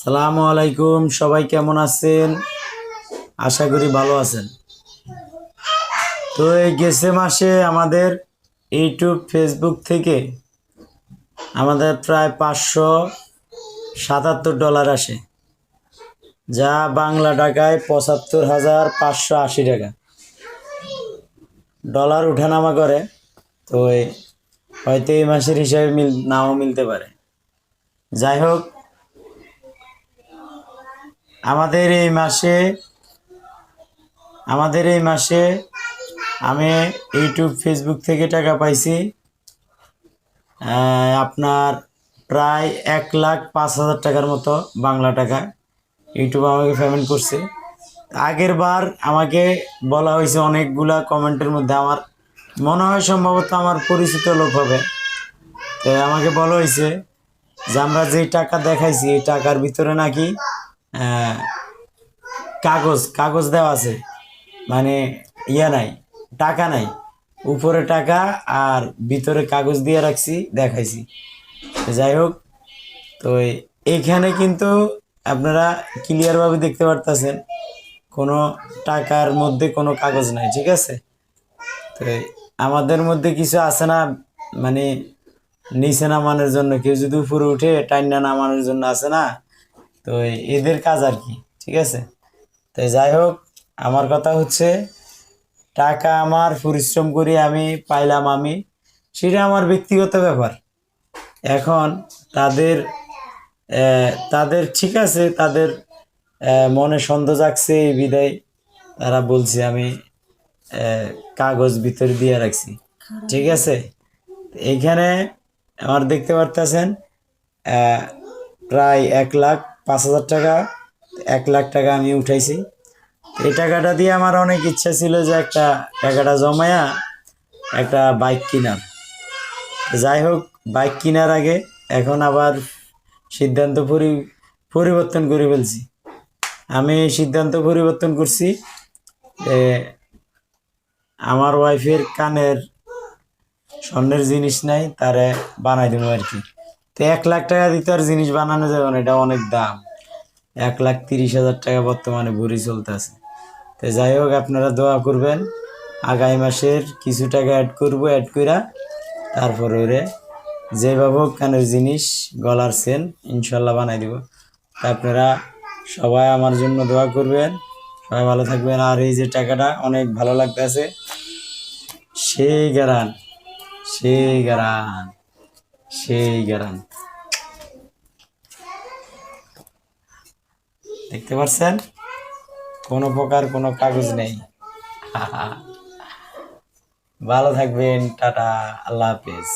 সালামু আলাইকুম, সবাই কেমন আছেন? আশা করি ভালো আছেন। তো এই গেছে মাসে আমাদের ইউটিউব, ফেসবুক থেকে আমাদের প্রায় পাঁচশো সাতাত্তর ডলার আসে, যা বাংলা টাকায় পঁচাত্তর হাজার পাঁচশো আশি টাকা। ডলার উঠানামা করে, তো হয়তো এই মাসের হিসাবে মিল নাও মিলতে পারে। যাই হোক আমাদের এই মাসে, আমাদের এই মাসে আমি ইউটিউব, ফেসবুক থেকে টাকা পাইছি আপনার প্রায় এক লাখ পাঁচ হাজার টাকার মতো বাংলা টাকা। ইউটিউব আমাকে পেমেন্ট করছে। আগের বার আমাকে বলা হয়েছে অনেকগুলা কমেন্টের মধ্যে আমার, মনে হয় সম্ভবত আমার পরিচিত লোক হবে। তো আমাকে বলা হয়েছে যে আমরা যেই টাকা দেখাইছি, এই টাকার ভিতরে নাকি কাগজ কাগজ দেওয়া আছে। মানে ইয়া নাই, টাকা নাই। উপরে টাকা আর ভিতরে কাগজ দিয়ে রাখছি, দেখাইছি। যাই হোক, তো এইখানে কিন্তু আপনারা ক্লিয়ারভাবে দেখতে পারতেছেন, কোনো টাকার মধ্যে কোনো কাগজ নাই, ঠিক আছে? তো আমাদের মধ্যে কিছু আছে না মানে নিচে নামানোর জন্য, কেউ যদি উপরে উঠে টাইনা নামানোর জন্য আছে না তো এদের কাজ আর কি, ঠিক আছে? তো যাই হোক, আমার কথা হচ্ছে, টাকা আমার পরিশ্রম করি আমি পাইলাম আমি, সেটা আমার ব্যক্তিগত ব্যাপার। এখন তাদের তাদের ঠিক আছে, তাদের মনে সন্দেহ জাগছে এই বিদায়। তারা বলছে আমি কাগজ ভিতরে দিয়ে রাখছি, ঠিক আছে? এইখানে আমার দেখতে পারতেছেন প্রায় এক লাখ পাঁচ হাজার টাকা, এক লাখ টাকা আমি উঠাইছি। এই টাকাটা দিয়ে আমার অনেক ইচ্ছা ছিল যে একটা টাকাটা জমায়া একটা বাইক কেনার। যাই হোক, বাইক কেনার আগে এখন আবার সিদ্ধান্ত পরি, পরিবর্তন করে ফেলছি। আমি সিদ্ধান্ত পরিবর্তন করছি যে আমার ওয়াইফের কানের স্বর্ণের জিনিস নাই, তারে বানাই দেবো আর কি। তো এক লাখ টাকা দিতে আর জিনিস বানানো যাবে না, এটা অনেক দাম। এক লাখ তিরিশ হাজার টাকা বর্তমানে ভরি চলতেছে। তো যাই হোক, আপনারা দোয়া করবেন, আগামী মাসের কিছু টাকা অ্যাড করব অ্যাড কইরা তারপরে ওরে যেভাবে কানের জিনিস, গলার সেন ইনশাল্লাহ বানাই দিব। তা আপনারা সবাই আমার জন্য দোয়া করবেন, সবাই ভালো থাকবেন। আর এই যে টাকাটা অনেক ভালো লাগতেছে, সেই গারান সেই গারান সেই গ্যারান। দেখতে পাচ্ছেন কোনো প্রকার কোনো কাগজ নেই। ভালো থাকবেন টাটা আল্লাহ হাফেজ।